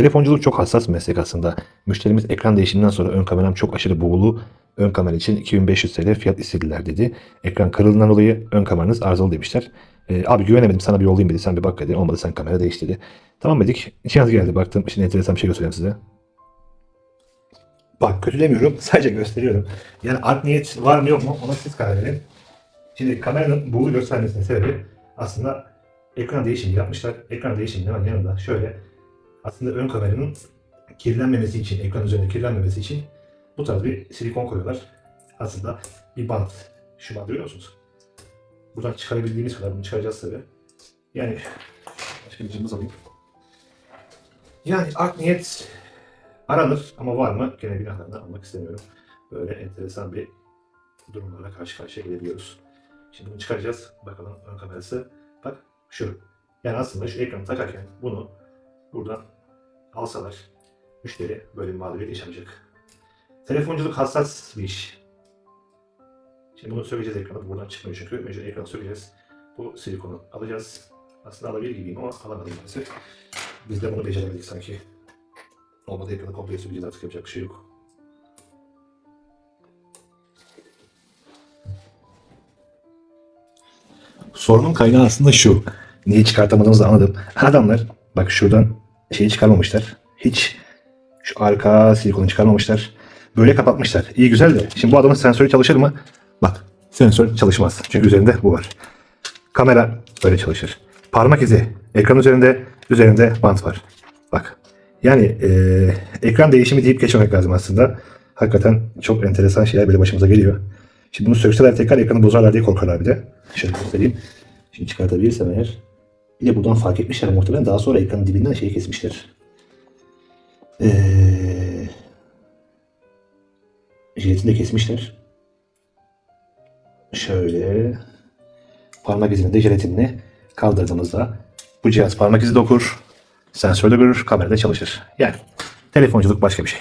Telefonculuk çok hassas meslek aslında. Müşterimiz ekran değişiminden sonra ön kameram çok aşırı buğulu. Ön kamera için 2500 TL fiyat istediler dedi. Ekran kırıldığından dolayı ön kameranız arızalı demişler. Ee, abi güvenemedim sana bir yollayayım dedi. Sen bir bak dedi. Olmadı sen kamera değiş dedi. Tamam dedik. Cihaz geldi baktım. Şimdi enteresan bir şey göstereyim size. Bak kötülemiyorum. Sadece gösteriyorum. Yani art niyet var mı yok mu ona siz karar verin. Şimdi kameranın buğulu göstermesinin sebebi aslında ekran değişimi yapmışlar. Ekran değişimi hemen yanında şöyle aslında ön kameranın kirlenmemesi için, ekran üzerinde kirlenmemesi için bu tarz bir silikon koyuyorlar. Aslında bir bant. Şu bandı görüyor musunuz? Buradan çıkarabildiğimiz kadar bunu çıkaracağız tabii. Yani cımbız alayım. Yani art niyet aranır ama var mı? Gene günahlarını almak istemiyorum. Böyle enteresan bir durumlarla karşı karşıya gelebiliyoruz. Şimdi bunu çıkaracağız. Bakalım ön kamerası. Bak şu. Yani aslında şu ekranı takarken bunu buradan alsalar müşteri böyle bir mağduriyet yaşamayacak. Telefonculuk hassas bir iş. Şimdi bunu sökeceğiz ekranı. Buradan çıkmıyor çünkü. Mecbur ekranı sökeceğiz. Bu silikonu alacağız. Aslında alabilir gibiyim ama alamadım maalesef. Biz de bunu beceremedik sanki. Olmadı ekranı komple sökeceğiz artık yapacak bir şey yok. Sorunun kaynağı aslında şu. Niye çıkartamadığımızı anladım. Adamlar bak şuradan şeyi çıkarmamışlar. Hiç şu arka silikonu çıkarmamışlar. Böyle kapatmışlar. İyi güzel de. Şimdi bu adamın sensörü çalışır mı? Bak sensör çalışmaz. Çünkü üzerinde bu var. Kamera böyle çalışır. Parmak izi. Ekran üzerinde üzerinde bant var. Bak. Yani eee, ekran değişimi deyip geçmemek lazım aslında. Hakikaten çok enteresan şeyler böyle başımıza geliyor. Şimdi bunu sökseler tekrar ekranı bozarlar diye korkarlar bir de. Şöyle göstereyim. Şimdi çıkartabilirsem eğer. Bir de buradan fark etmişler muhtemelen. Daha sonra ekranın dibinden şeyi kesmişler. Ee, jiletini de kesmişler. Şöyle parmak izini de jelatinini kaldırdığımızda bu cihaz parmak izi de okur, sensör de görür, kamerada çalışır. Yani telefonculuk başka bir şey.